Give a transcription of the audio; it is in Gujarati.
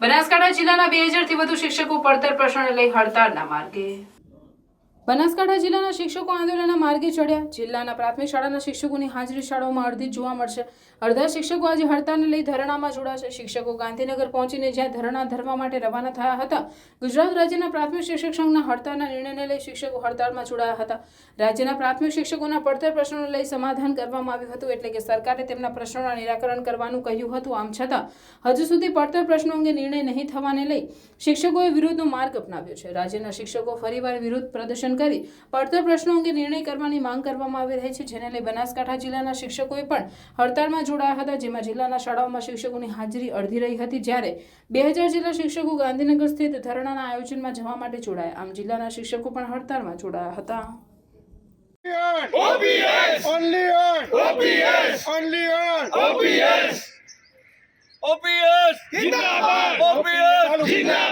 બનાસકાંઠા જિલ્લાના બે હજારથી વધુ શિક્ષકો પડતર પ્રશ્નને લઈ હડતાળના માર્ગે. બનાસકાંઠા જિલ્લાના શિક્ષકો આંદોલનના માર્ગે ચડ્યા. જિલ્લાના પ્રાથમિક શાળાના શિક્ષકોની હાજરી શાળાઓમાં અડધી જોવા મળશે. અડધા શિક્ષકો આજે હડતાલને લઈ ધરણામાં જોડાશે. શિક્ષકો ગાંધીનગર પહોંચીને જ્યાં ધરણા ધરવા માટે રવાના થયા હતા, ગુજરાત રાજ્યના પ્રાથમિક શિક્ષક સંઘના હડતાલના નિર્ણયને લઈ શિક્ષકો હડતાળમાં જોડાયા હતા. રાજ્યના પ્રાથમિક શિક્ષકોના પડતર પ્રશ્નોને લઈ સમાધાન કરવામાં આવ્યું હતું એટલે કે સરકારે તેમના પ્રશ્નોના નિરાકરણ કરવાનું કહ્યું હતું. આમ છતાં, હજુ સુધી પડતર પ્રશ્નો અંગે નિર્ણય નહીં થવાને લઈ શિક્ષકોએ વિરોધનો માર્ગ અપનાવ્યો છે. રાજ્યના શિક્ષકો ફરીવાર વિરોધ પ્રદર્શન કરી પડતર પ્રશ્નો અંગે નિર્ણય કરવાની માંગ કરવામાં આવી રહી છે જેને લઈ બનાસકાંઠા જિલ્લાના શિક્ષકોએ પણ હડતાળમાં જોડાયા હતા જેમાં જિલ્લાના શાળાઓમાં શિક્ષકોની હાજરી અડધી રહી હતી જ્યારે બે હજાર જેટલા શિક્ષકો ગાંધીનગર સ્થિત ધરણાના આયોજનમાં જવા માટે જોડાયા આમ જિલ્લાના શિક્ષકો પણ હડતાળમાં જોડાયા હતા OPS! Only on! OPS! Only on! OPS! OPS Zindabad! OPS Zindabad!